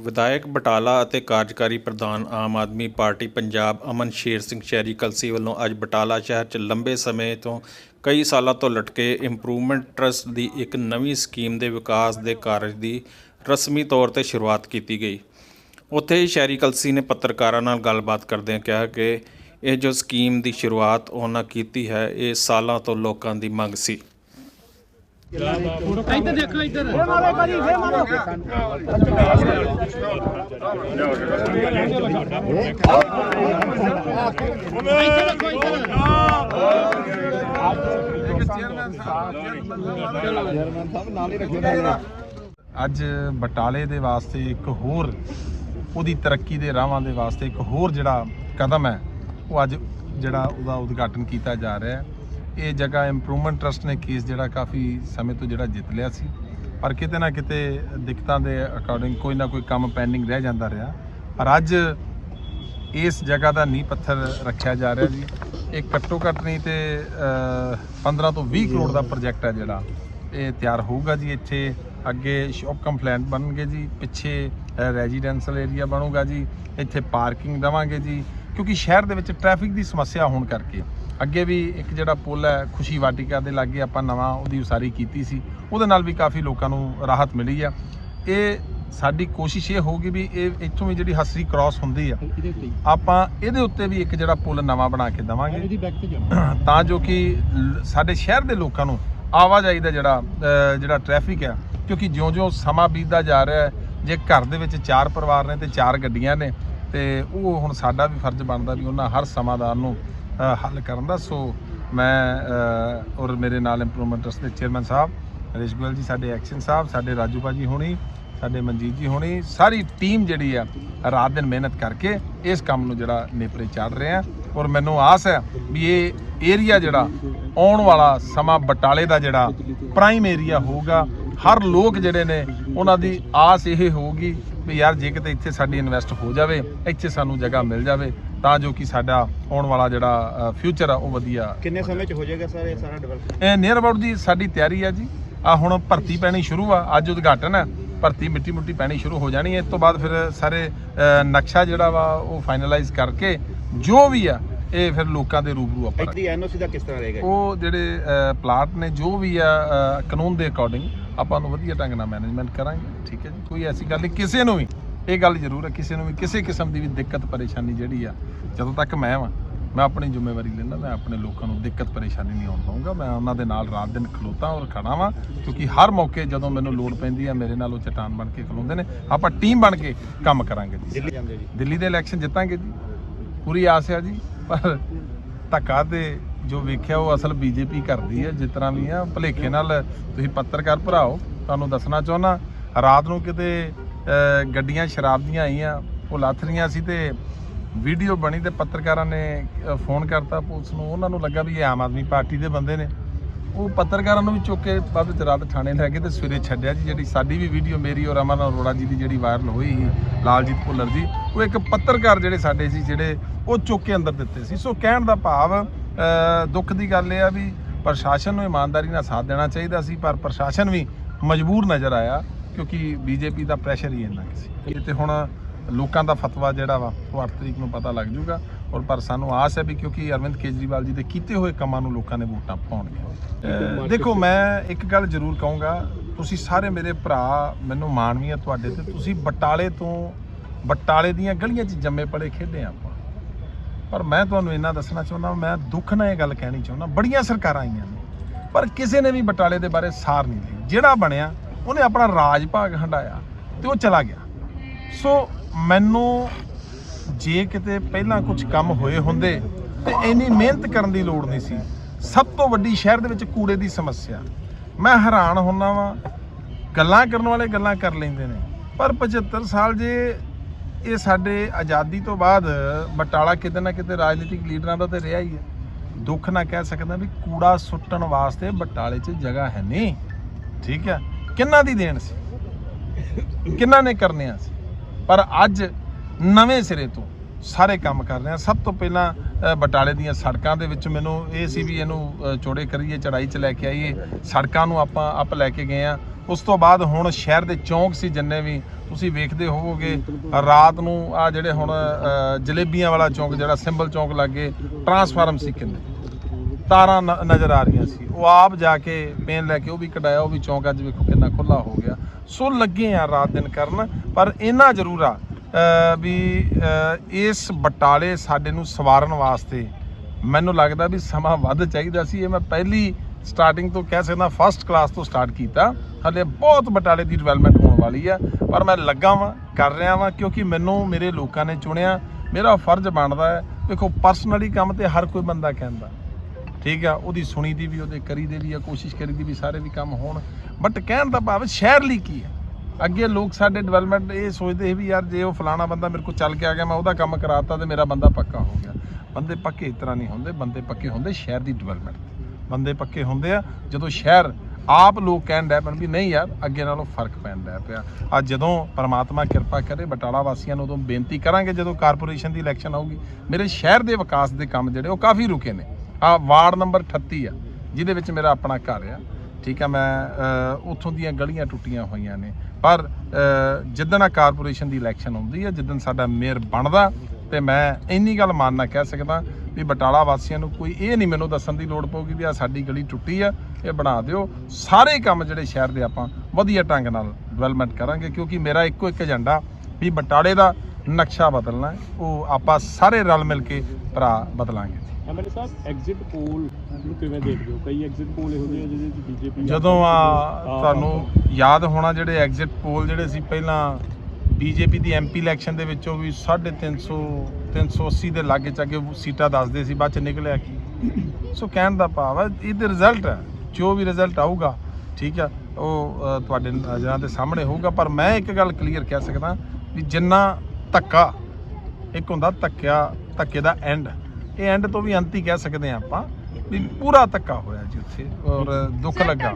ਵਿਧਾਇਕ ਬਟਾਲਾ ਅਤੇ ਕਾਰਜਕਾਰੀ ਪ੍ਰਧਾਨ ਆਮ ਆਦਮੀ ਪਾਰਟੀ ਪੰਜਾਬ ਅਮਨ ਸ਼ੇਰ ਸਿੰਘ ਸ਼ਹਿਰੀ ਕਲਸੀ ਵੱਲੋਂ ਅੱਜ ਬਟਾਲਾ ਸ਼ਹਿਰ 'ਚ ਲੰਬੇ ਸਮੇਂ ਤੋਂ ਕਈ ਸਾਲਾਂ ਤੋਂ ਲਟਕੇ ਇੰਪਰੂਵਮੈਂਟ ਟਰਸਟ ਦੀ ਇੱਕ ਨਵੀਂ ਸਕੀਮ ਦੇ ਵਿਕਾਸ ਦੇ ਕਾਰਜ ਦੀ ਰਸਮੀ ਤੌਰ ਤੇ ਸ਼ੁਰੂਆਤ ਕੀਤੀ ਗਈ। ਉੱਥੇ ਹੀ ਸ਼ਹਿਰੀ ਕਲਸੀ ਨੇ ਪੱਤਰਕਾਰਾਂ ਨਾਲ ਗੱਲਬਾਤ ਕਰਦਿਆਂ ਕਿਹਾ ਕਿ ਇਹ ਜੋ ਸਕੀਮ ਦੀ ਸ਼ੁਰੂਆਤ ਉਹਨਾਂ ਕੀਤੀ ਹੈ, ਇਹ ਸਾਲਾਂ ਤੋਂ ਲੋਕਾਂ ਦੀ ਮੰਗ ਸੀ। ਇੱਧਰ ਦੇਖੋ ਇੱਧਰ। ਇੱਧਰ ਦੇਖੋ ਇੱਧਰ। ਅੱਜ ਬਟਾਲੇ ਦੇ ਵਾਸਤੇ ਇੱਕ ਹੋਰ ਉਹਦੀ ਤਰੱਕੀ ਦੇ ਰਾਹਾਂ ਦੇ ਵਾਸਤੇ ਇੱਕ ਹੋਰ ਜਿਹੜਾ ਕਦਮ ਹੈ ਉਹ ਅੱਜ ਜਿਹੜਾ ਉਹਦਾ ਉਦਘਾਟਨ ਕੀਤਾ ਜਾ ਰਿਹਾ ਹੈ। ਇਹ ਜਗ੍ਹਾ ਇੰਪਰੂਵਮੈਂਟ ਟਰਸਟ ਨੇ ਕੇਸ ਜਿਹੜਾ ਕਾਫੀ ਸਮੇਂ ਤੋਂ ਜਿਹੜਾ ਜਿੱਤ ਲਿਆ ਸੀ। ਪਰ ਕਿਤੇ ਨਾ ਕਿਤੇ ਦਿੱਕਤਾਂ ਦੇ ਅਕੋਰਡਿੰਗ ਕੋਈ ਨਾ ਕੋਈ ਕੰਮ ਪੈਂਡਿੰਗ ਰਹਿ ਜਾਂਦਾ ਰਿਹਾ। ਪਰ ਅੱਜ ਇਸ ਜਗ੍ਹਾ ਦਾ ਨੀਂਹ ਪੱਥਰ ਰੱਖਿਆ ਜਾ ਰਿਹਾ ਜੀ। ਇਹ ਘੱਟੋ ਘੱਟ ਨਹੀਂ ਤੇ ਅਹ, 15 ਤੋਂ 20 ਕਰੋੜ ਦਾ ਪ੍ਰੋਜੈਕਟ ਹੈ ਜਿਹੜਾ। ਇਹ ਤਿਆਰ ਹੋਊਗਾ ਜੀ ਇੱਥੇ। ਅੱਗੇ ਸ਼ੌਪ ਕੰਪਲੈਂਟ ਬਣਨਗੇ ਜੀ। ਪਿੱਛੇ ਰੈਜ਼ੀਡੈਂਸ਼ੀਅਲ ਏਰੀਆ ਬਣੂਗਾ ਜੀ। ਇੱਥੇ ਪਾਰਕਿੰਗ ਦੇਵਾਂਗੇ ਜੀ। ਕਿਉਂਕਿ ਸ਼ਹਿਰ ਦੇ ਵਿੱਚ ਟ੍ਰੈਫਿਕ ਦੀ ਸਮੱਸਿਆ ਹੋਣ ਕਰਕੇ ਅੱਗੇ ਵੀ ਇੱਕ ਜਿਹੜਾ ਪੁਲ ਹੈ ਖੁਸ਼ੀ ਵਾਟਿਕਾ ਦੇ ਲਾਗੇ ਆਪਾਂ ਨਵਾਂ ਉਹਦੀ ਉਸਾਰੀ ਕੀਤੀ ਸੀ। ਉਹਦੇ ਨਾਲ ਵੀ ਕਾਫੀ ਲੋਕਾਂ ਨੂੰ ਰਾਹਤ ਮਿਲੀ ਆ। ਇਹ ਸਾਡੀ ਕੋਸ਼ਿਸ਼ ਇਹ ਹੋਊਗੀ ਵੀ ਇਹ ਇੱਥੋਂ ਵੀ ਜਿਹੜੀ ਹਸਰੀ ਕ੍ਰਾਸ ਹੁੰਦੀ ਆ ਆਪਾਂ ਇਹਦੇ ਉੱਤੇ ਵੀ ਇੱਕ ਜਿਹੜਾ ਪੁਲ ਨਵਾਂ ਬਣਾ ਕੇ ਦੇਵਾਂਗੇ। ਤਾਂ ਜੋ ਕਿ ਸਾਡੇ ਸ਼ਹਿਰ ਦੇ ਲੋਕਾਂ ਨੂੰ ਆਵਾਜਾਈ ਦਾ ਜਿਹੜਾ ਜਿਹੜਾ ਟ੍ਰੈਫਿਕ ਆ ਕਿਉਂਕਿ ਜਿਉਂ-ਜਿਉਂ ਸਮਾਂ ਬੀਤਦਾ ਜਾ ਰਿਹਾ ਹੈ ਜੇ ਘਰ ਦੇ ਵਿੱਚ ਚਾਰ ਪਰਿਵਾਰ ਨੇ ਤੇ ਚਾਰ ਗੱਡੀਆਂ ਨੇ ਤੇ ਉਹ ਹੁਣ ਸਾਡਾ ਵੀ ਫਰਜ਼ ਬਣਦਾ ਵੀ ਉਹਨਾਂ ਹਰ ਸਮਾਧਾਨ ਨੂੰ ਹੱਲ ਕਰਨ ਦਾ। ਸੋ ਮੈਂ ਔਰ ਮੇਰੇ ਨਾਲ ਇੰਪਰੂਵਮੈਂਟ ਟਰਸਟ ਦੇ ਚੇਅਰਮੈਨ ਸਾਹਿਬ ਹਰੀਸ਼ ਗੋਇਲ ਜੀ, ਸਾਡੇ ਐਕਸ਼ਨ ਸਾਹਿਬ, ਸਾਡੇ ਰਾਜੂ ਭਾਜੀ ਹੋਣੀ, ਸਾਡੇ ਮਨਜੀਤ ਜੀ ਹੋਣੀ, ਸਾਰੀ ਟੀਮ ਜਿਹੜੀ ਆ, ਰਾਤ ਦਿਨ ਮਿਹਨਤ ਕਰਕੇ ਇਸ ਕੰਮ ਨੂੰ ਜਿਹੜਾ ਨੇਪਰੇ ਚੜ ਰਹੇ ਆ। ਔਰ ਮੈਨੂੰ ਆਸ ਹੈ ਵੀ ਇਹ ਏਰੀਆ ਜਿਹੜਾ ਆਉਣ ਵਾਲਾ ਸਮਾਂ ਬਟਾਲੇ ਦਾ ਜਿਹੜਾ ਪ੍ਰਾਈਮ ਏਰੀਆ ਹੋਊਗਾ, ਹਰ ਲੋਕ ਜਿਹੜੇ ਨੇ, ਉਹਨਾਂ ਦੀ ਆਸ ਇਹ ਹੋਊਗੀ ਵੀ ਯਾਰ ਜੇ ਕਿਤੇ ਇੱਥੇ ਸਾਡੀ ਇਨਵੈਸਟ ਹੋ ਜਾਵੇ ਇੱਥੇ ਸਾਨੂੰ ਜਗ੍ਹਾ ਮਿਲ ਜਾਵੇ ਤਾਂ ਜੋ ਕਿ ਸਾਡਾ ਆਉਣ ਵਾਲਾ ਜਿਹੜਾ ਫਿਊਚਰ ਆ ਉਹ ਵਧੀਆ। ਕਿੰਨੇ ਸਮੇਂ ਚ ਹੋ ਜਾਏਗਾ ਸਰ ਇਹ ਸਾਰਾ ਡਿਵੈਲਪ ਇਹ ਨੀਅਰ ਅਬਾਊਟ ਦੀ ਸਾਡੀ ਤਿਆਰੀ ਹੈ ਜੀ। ਆ ਹੁਣ ਭਰਤੀ ਪੈਣੀ ਸ਼ੁਰੂ ਆ ਅੱਜ ਉਦਘਾਟਨ ਹੈ ਭਰਤੀ ਮਿੱਟੀ ਮੁੱਟੀ ਪੈਣੀ ਸ਼ੁਰੂ ਹੋ ਜਾਣੀ ਹੈ ਇਸ ਤੋਂ ਬਾਅਦ ਫਿਰ ਸਾਰੇ ਨਕਸ਼ਾ ਜਿਹੜਾ ਵਾ ਉਹ ਫਾਈਨਲਾਈਜ਼ ਕਰਕੇ ਜੋ ਵੀ ਆ ਇਹ ਫਿਰ ਲੋਕਾਂ ਦੇ ਰੂਬਰੂ ਆਪਾਂ ਇਹਦੀ ਐਨਓਸੀ ਦਾ ਕਿਸ ਤਰ੍ਹਾਂ ਰਹੇਗਾ? ਉਹ ਜਿਹੜੇ ਪਲਾਟ ਨੇ ਜੋ ਵੀ ਆ ਕਾਨੂੰਨ ਦੇ ਅਕੋਰਡਿੰਗ ਆਪਾਂ ਨੂੰ ਵਧੀਆ ਢੰਗ ਨਾਲ ਮੈਨੇਜਮੈਂਟ ਕਰਾਂਗੇ ਠੀਕ ਹੈ ਜੀ? ਕੋਈ ਐਸੀ ਗੱਲ ਨਹੀਂ ਕਿਸੇ ਨੂੰ ਵੀ ਇਹ ਗੱਲ ਜ਼ਰੂਰ ਹੈ ਕਿਸੇ ਨੂੰ ਵੀ ਕਿਸੇ ਕਿਸਮ ਦੀ ਵੀ ਦਿੱਕਤ ਪਰੇਸ਼ਾਨੀ ਜਿਹੜੀ ਆ ਜਦੋਂ ਤੱਕ ਮੈਂ ਵਾਂ ਮੈਂ ਆਪਣੀ ਜ਼ਿੰਮੇਵਾਰੀ ਲੈਂਦਾ ਮੈਂ ਆਪਣੇ ਲੋਕਾਂ ਨੂੰ ਦਿੱਕਤ ਪਰੇਸ਼ਾਨੀ ਨਹੀਂ ਆਉਣ ਦਊਂਗਾ ਮੈਂ ਉਹਨਾਂ ਦੇ ਨਾਲ ਰਾਤ ਦਿਨ ਖਲੋਤਾ ਔਰ ਖੜਾ ਵਾਂ ਕਿਉਂਕਿ ਹਰ ਮੌਕੇ ਜਦੋਂ ਮੈਨੂੰ ਲੋੜ ਪੈਂਦੀ ਆ ਮੇਰੇ ਨਾਲ ਉਹ ਚਟਾਨ ਬਣ ਕੇ ਖਲੋਂਦੇ ਨੇ ਆਪਾਂ ਟੀਮ ਬਣ ਕੇ ਕੰਮ ਕਰਾਂਗੇ ਜੀ। ਦਿੱਲੀ ਜਾਂਦੇ ਜੀ। ਦਿੱਲੀ ਦੇ ਇਲੈਕਸ਼ਨ ਜਿੱਤਾਂਗੇ ਜੀ। ਪੂਰੀ ਆਸ ਹੈ ਜੀ ਪਰ ਧੱਕਾ ਤੇ ਜੋ ਵੇਖਿਆ ਉਹ ਅਸਲ ਬੀਜੇਪੀ ਕਰਦੀ ਹੈ, ਜਿਸ ਤਰ੍ਹਾਂ ਵੀ ਆ, ਭਲੇਖੇ ਨਾਲ ਤੁਸੀਂ ਪੱਤਰਕਾਰ ਭਰਾਓ, ਤੁਹਾਨੂੰ ਦੱਸਣਾ ਚਾਹੁੰਦਾ, ਰਾਤ ਨੂੰ ਕਿਤੇ ਗੱਡੀਆਂ ਸ਼ਰਾਬ ਦੀਆਂ ਆਈਆਂ, ਉਹ ਲੱਥ ਰਹੀਆਂ ਸੀ ਤੇ ਵੀਡੀਓ ਬਣੀ ਤੇ ਪੱਤਰਕਾਰਾਂ ਨੇ ਫੋਨ ਕਰਤਾ ਪੁਲਿਸ ਨੂੰ, ਉਹਨਾਂ ਨੂੰ ਲੱਗਾ ਵੀ ਇਹ ਆਮ ਆਦਮੀ ਪਾਰਟੀ ਦੇ ਬੰਦੇ ਨੇ। ਉਹ ਪੱਤਰਕਾਰਾਂ ਨੂੰ ਵੀ ਚੁੱਕ ਕੇ ਬਾਅਦ ਵਿੱਚ ਰਾਤ ਥਾਣੇ ਲੈ ਗਏ ਤੇ ਸਵੇਰੇ ਛੱਡਿਆ ਜੀ, ਜਿਹੜੀ ਸਾਡੀ ਵੀ ਵੀਡੀਓ ਮੇਰੀ ਔਰ ਅਮਨ ਅਰੋੜਾ ਜੀ ਦੀ ਜਿਹੜੀ ਵਾਇਰਲ ਹੋਈ ਲਾਲਜੀਤ ਭੁੱਲਰ ਜੀ, ਉਹ ਇੱਕ ਪੱਤਰਕਾਰ ਜਿਹੜੇ ਸਾਡੇ ਸੀ, ਜਿਹੜੇ ਉਹ ਚੁੱਕ ਕੇ ਅੰਦਰ ਦਿੱਤੇ ਸੀ। ਸੋ ਕਹਿਣ ਦਾ ਭਾਵ ਦੁੱਖ ਦੀ ਗੱਲ ਇਹ ਆ ਵੀ ਪ੍ਰਸ਼ਾਸਨ ਨੂੰ ਇਮਾਨਦਾਰੀ ਨਾਲ ਸਾਥ ਦੇਣਾ ਚਾਹੀਦਾ ਸੀ ਪਰ ਪ੍ਰਸ਼ਾਸਨ ਵੀ ਮਜਬੂਰ ਨਜ਼ਰ ਆਇਆ ਕਿਉਂਕਿ ਬੀਜੇਪੀ ਦਾ ਪ੍ਰੈਸ਼ਰ ਹੀ ਇੰਨਾ ਸੀ। ਇਹ ਤੇ ਹੁਣ ਲੋਕਾਂ ਦਾ ਫਤਵਾ ਜਿਹੜਾ ਵਾ ਉਹ 8 ਤਰੀਕ ਨੂੰ ਪਤਾ ਲੱਗ ਜਾਊਗਾ ਔਰ ਪਰ ਸਾਨੂੰ ਆਸ ਹੈ ਵੀ ਕਿਉਂਕਿ ਅਰਵਿੰਦ ਕੇਜਰੀਵਾਲ ਜੀ ਦੇ ਕੀਤੇ ਹੋਏ ਕੰਮਾਂ ਨੂੰ ਲੋਕਾਂ ਨੇ ਵੋਟਾਂ ਪਾਉਣਗੇ ਦੇਖੋ ਮੈਂ ਇੱਕ ਗੱਲ ਜ਼ਰੂਰ ਕਹੂੰਗਾ ਤੁਸੀਂ ਸਾਰੇ ਮੇਰੇ ਭਰਾ ਮੈਨੂੰ ਮਾਣ ਵੀ ਹੈ ਤੁਹਾਡੇ ਤੇ ਤੁਸੀਂ ਬਟਾਲੇ ਤੋਂ ਬਟਾਲੇ ਦੀਆਂ ਗਲੀਆਂ 'ਚ ਜੰਮੇ ਪੜੇ ਖੇਡੇ ਆਪਾਂ। ਪਰ ਮੈਂ ਤੁਹਾਨੂੰ ਇਹਨਾਂ ਦੱਸਣਾ ਚਾਹੁੰਦਾ ਮੈਂ ਦੁੱਖ ਨਾਲ ਇਹ ਗੱਲ ਕਹਿਣੀ ਚਾਹੁੰਦਾ, ਬੜੀਆਂ ਸਰਕਾਰਾਂ ਆਈਆਂ ਨੇ, ਪਰ ਕਿਸੇ ਨੇ ਵੀ ਬਟਾਲੇ ਦੇ ਬਾਰੇ ਸਾਰ ਨਹੀਂ ਲਈ। ਜਿਹੜਾ ਬਣਿਆ, ਉਹਨੇ ਆਪਣਾ ਰਾਜ ਭਾਗ ਹੰਡਾਇਆ ਤੇ ਉਹ ਚਲਾ ਗਿਆ। ਸੋ ਮੈਨੂੰ ਜੇ ਕਿਤੇ ਪਹਿਲਾਂ ਕੁਝ ਕੰਮ ਹੋਏ ਹੁੰਦੇ ਤੇ ਇੰਨੀ ਮਿਹਨਤ ਕਰਨ ਦੀ ਲੋੜ ਨਹੀਂ ਸੀ। ਸਭ ਤੋਂ ਵੱਡੀ ਸ਼ਹਿਰ ਦੇ ਵਿੱਚ ਕੂੜੇ ਦੀ ਸਮੱਸਿਆ। ਮੈਂ ਹੈਰਾਨ ਹੁੰਨਾ ਵਾਂ, ਗੱਲਾਂ ਕਰਨ ਵਾਲੇ ਗੱਲਾਂ ਕਰ ਲੈਂਦੇ ਨੇ, ਪਰ 75 ਸਾਲ ਜੇ ਇਹ ਸਾਡੇ ਆਜ਼ਾਦੀ ਤੋਂ ਬਾਅਦ ਬਟਾਲਾ ਕਿਤੇ ਨਾ ਕਿਤੇ ਰਾਜਨੀਤਿਕ ਲੀਡਰਾਂ ਦਾ ਤੇ ਰਿਹਾ ਹੀ ਹੈ। ਦੁੱਖ ਨਾ ਕਹਿ ਸਕਦਾ ਵੀ ਕੂੜਾ ਸੁੱਟਣ ਵਾਸਤੇ ਬਟਾਲੇ 'ਚ ਜਗ੍ਹਾ ਹੈ ਨਹੀਂ। ਠੀਕ ਹੈ? ਕਿੰਨਾ ਦੀ ਦੇਣ ਸੀ? ਕਿੰਨਾ ਨੇ ਕਰਨਿਆ ਸੀ? ਪਰ ਅੱਜ ਨਵੇਂ ਸਿਰੇ ਤੋਂ ਸਾਰੇ ਕੰਮ ਕਰ ਰਹੇ ਆ। ਸਭ ਤੋਂ ਪਹਿਲਾਂ ਬਟਾਲੇ ਦੀਆਂ ਸੜਕਾਂ ਦੇ ਵਿੱਚ ਮੈਨੂੰ ਇਹ ਸੀ ਵੀ ਇਹਨੂੰ ਅ, ਚੌੜੇ ਕਰੀਏ ਚੜਾਈ 'ਚ ਲੈ ਕੇ ਆਈਏ। ਸੜਕਾਂ ਨੂੰ ਆਪਾਂ ਅਪ ਲੈ ਕੇ ਗਏ ਆ। ਉਸ ਤੋਂ ਬਾਅਦ ਹੁਣ ਸ਼ਹਿਰ ਦੇ ਚੌਂਕ ਸੀ ਜਿੰਨੇ ਵੀ, ਤੁਸੀਂ ਵੇਖਦੇ ਹੋਵੋਗੇ, ਰਾਤ ਨੂੰ ਆ ਜਿਹੜੇ ਹੁਣ ਜਲੇਬੀਆਂ ਵਾਲਾ ਚੌਂਕ, ਜਿਹੜਾ ਸਿੰਬਲ ਚੌਂਕ ਲੱਗੇ, ਟਰਾਂਸਫਾਰਮ ਸੀ ਕਿੰਨੇ। ਤਾਰਾਂ ਨਜ਼ਰ ਆ ਰਹੀਆਂ ਸੀ। ਉਹ ਆਪ ਜਾ ਕੇ ਪੇਨ ਲੈ ਕੇ ਉਹ ਵੀ ਕਢਾਇਆ, ਉਹ ਵੀ ਚੌਂਕ ਅੱਜ ਵੇਖੋ ਕਿੰਨਾ ਖੁੱਲਾ ਹੋ ਗਿਆ। ਸੋ ਲੱਗੇ ਆ ਰਾਤ ਦਿਨ ਕਰਨ, ਪਰ ਇਹਨਾਂ ਜ਼ਰੂਰ ਆ ਵੀ ਇਸ ਬਟਾਲੇ ਸਾਡੇ ਨੂੰ ਸਵਾਰਨ ਵਾਸਤੇ ਮੈਨੂੰ ਲੱਗਦਾ ਵੀ ਸਮਾਂ ਵੱਧ ਚਾਹੀਦਾ ਸੀ। ਇਹ ਮੈਂ ਪਹਿਲੀ ਸਟਾਰਟਿੰਗ ਤੋਂ ਕਹਿ ਸਕਦਾ ਫਸਟ ਕਲਾਸ ਤੋਂ ਸਟਾਰਟ ਕੀਤਾ। ਹਲੇ ਬਹੁਤ ਬਟਾਲੇ ਦੀ ਡਿਵੈਲਪਮੈਂਟ ਹੋਣ ਵਾਲੀ ਆ, ਪਰ ਮੈਂ ਲੱਗਾ ਵਾਂ, ਕਰ ਰਿਹਾ ਵਾਂ, ਕਿਉਂਕਿ ਮੈਨੂੰ ਮੇਰੇ ਲੋਕਾਂ ਨੇ ਚੁਣਿਆ, ਮੇਰਾ ਫਰਜ਼ ਬਣਦਾ ਹੈ। ਦੇਖੋ ਪਰਸਨਲੀ ਕੰਮ ਤੇ ਹਰ ਕੋਈ ਬੰਦਾ ਕਹਿੰਦਾ। ਠੀਕ ਆ, ਉਹਦੀ ਸੁਣੀ ਦੀ ਵੀ, ਉਹਦੇ ਕਰੀ ਦੇ ਵੀ ਆ, ਕੋਸ਼ਿਸ਼ ਕਰੀ ਦੀ ਵੀ ਸਾਰੇ ਵੀ ਕੰਮ ਹੋਣ। ਬਟ ਕਹਿਣ ਦਾ ਭਾਵ ਸ਼ਹਿਰ ਲਈ ਕੀ ਹੈ ਅੱਗੇ ਲੋਕ ਸਾਡੇ ਡਿਵੈਲਪਮੈਂਟ ਇਹ ਸੋਚਦੇ ਸੀ ਵੀ ਯਾਰ, ਜੇ ਉਹ ਫਲਾਣਾ ਬੰਦਾ ਮੇਰੇ ਕੋਲ ਚੱਲ ਕੇ ਆ ਗਿਆ, ਮੈਂ ਉਹਦਾ ਕੰਮ ਕਰਾਤਾ ਤੇ ਮੇਰਾ ਬੰਦਾ ਪੱਕਾ ਹੋ ਗਿਆ। ਬੰਦੇ ਪੱਕੇ ਇਸ ਤਰ੍ਹਾਂ ਨਹੀਂ ਹੁੰਦੇ, ਬੰਦੇ ਪੱਕੇ ਹੁੰਦੇ ਸ਼ਹਿਰ ਦੀ ਡਿਵੈਲਪਮੈਂਟ ਬੰਦੇ ਪੱਕੇ ਹੁੰਦੇ ਆ। ਜਦੋਂ ਸ਼ਹਿਰ ਆਪ ਲੋਕ ਕਹਿਣ ਡੈ ਪੈਣ ਵੀ ਨਹੀਂ ਯਾਰ, ਅੱਗੇ ਨਾਲੋਂ ਫ਼ਰਕ ਪੈਣ ਡੈ ਪਿਆ। ਅੱਜ ਜਦੋਂ ਪਰਮਾਤਮਾ ਕਿਰਪਾ ਕਰੇ, ਬਟਾਲਾ ਵਾਸੀਆਂ ਨੂੰ ਉਦੋਂ ਬੇਨਤੀ ਕਰਾਂਗੇ ਜਦੋਂ ਕਾਰਪੋਰੇਸ਼ਨ ਦੀ ਇਲੈਕਸ਼ਨ ਆਊਗੀ। ਮੇਰੇ ਸ਼ਹਿਰ ਦੇ ਵਿਕਾਸ ਦੇ ਕੰਮ ਜਿਹੜੇ, ਉਹ ਕਾਫੀ ਰੁਕੇ ਨੇ। ਆ ਵਾਰਡ ਨੰਬਰ 38 ਆ, ਜਿਹਦੇ ਵਿੱਚ ਮੇਰਾ ਆਪਣਾ ਘਰ ਆ। ਠੀਕ ਆ, ਮੈਂ ਉੱਥੋਂ ਦੀਆਂ ਗਲੀਆਂ ਟੁੱਟੀਆਂ ਹੋਈਆਂ ਨੇ। ਪਰ ਜਿੱਦਣ ਆ ਕਾਰਪੋਰੇਸ਼ਨ ਦੀ ਇਲੈਕਸ਼ਨ ਹੁੰਦੀ ਆ, ਜਿੱਦਣ ਸਾਡਾ ਮੇਅਰ ਬਣਦਾ ਤੇ ਮੈਂ ਇੰਨੀ ਗੱਲ ਮੰਨਣਾ ਕਹਿ ਸਕਦਾ ਵੀ ਬਟਾਲਾ ਵਾਸੀਆਂ ਨੂੰ ਕੋਈ ਇਹ ਨਹੀਂ ਮੈਨੂੰ ਦੱਸਣ ਦੀ ਲੋੜ ਪਊਗੀ ਵੀ ਆ ਸਾਡੀ ਗਲੀ ਟੁੱਟੀ ਆ ਇਹ ਬਣਾ ਦਿਓ। ਸਾਰੇ ਕੰਮ ਜਿਹੜੇ ਸ਼ਹਿਰ ਦੇ ਆਪਾਂ ਵਧੀਆ ਢੰਗ ਨਾਲ ਡਿਵੈਲਪਮੈਂਟ ਕਰਾਂਗੇ ਕਿਉਂਕਿ ਮੇਰਾ ਇੱਕੋ ਇੱਕ ਏਜੰਡਾ ਵੀ ਬਟਾਲੇ ਦਾ ਨਕਸ਼ਾ ਬਦਲਣਾ ਉਹ ਆਪਾਂ ਸਾਰੇ ਰਲ ਮਿਲ ਕੇ ਭਰਾ ਬਦਲਾਂਗੇ। ਐਮਐਲਏ ਸਾਹਿਬ ਐਗਜ਼ਿਟ ਪੋਲ ਨੂੰ ਕਿਵੇਂ ਦੇਖਦੇ ਹੋ? ਕਈ ਐਗਜ਼ਿਟ ਪੋਲ ਇਹੋ ਜਿਹੇ ਆ ਜਿਹਦੇ ਵਿੱਚ ਬੀਜੇਪੀ ਜਦੋਂ ਆ ਤੁਹਾਨੂੰ ਯਾਦ ਹੋਣਾ ਜਿਹੜੇ ਐਗਜ਼ਿਟ ਪੋਲ ਜਿਹੜੇ ਸੀ ਪਹਿਲਾਂ ਬੀਜੇਪੀ ਦੀ ਐਮਪੀ ਇਲੈਕਸ਼ਨ ਦੇ ਵਿੱਚੋਂ ਵੀ 350 380 ਦੇ ਲਾਗੇ ਚਾਗੇ ਸੀਟਾਂ ਦੱਸਦੇ ਸੀ ਬਾਅਦ ਚ ਨਿਕਲਿਆ ਕੀ? ਸੋ ਕਹਿਣ ਦਾ ਭਾਵ ਹੈ ਇਹਦੇ ਰਿਜ਼ਲਟ ਹੈ ਜੋ ਵੀ ਰਿਜ਼ਲਟ ਆਊਗਾ ਠੀਕ ਆ ਉਹ ਤੁਹਾਡੇ ਨਜ਼ਰਾਂ ਦੇ ਸਾਹਮਣੇ ਹੋਊਗਾ ਪਰ ਮੈਂ ਇੱਕ ਗੱਲ ਕਲੀਅਰ ਕਹਿ ਸਕਦਾ ਵੀ ਜਿੰਨਾ ਧੱਕਾ ਇੱਕ ਹੁੰਦਾ ਧੱਕਿਆ ਧੱਕੇ ਦਾ ਐਂਡ ਇਹ ਐਂਡ ਤੋਂ ਵੀ ਅੰਤ ਹੀ ਕਹਿ ਸਕਦੇ ਆ ਆਪਾਂ ਵੀ ਪੂਰਾ ਧੱਕਾ ਹੋਇਆ ਜੀ ਉੱਥੇ ਔਰ ਦੁੱਖ ਲੱਗਾ।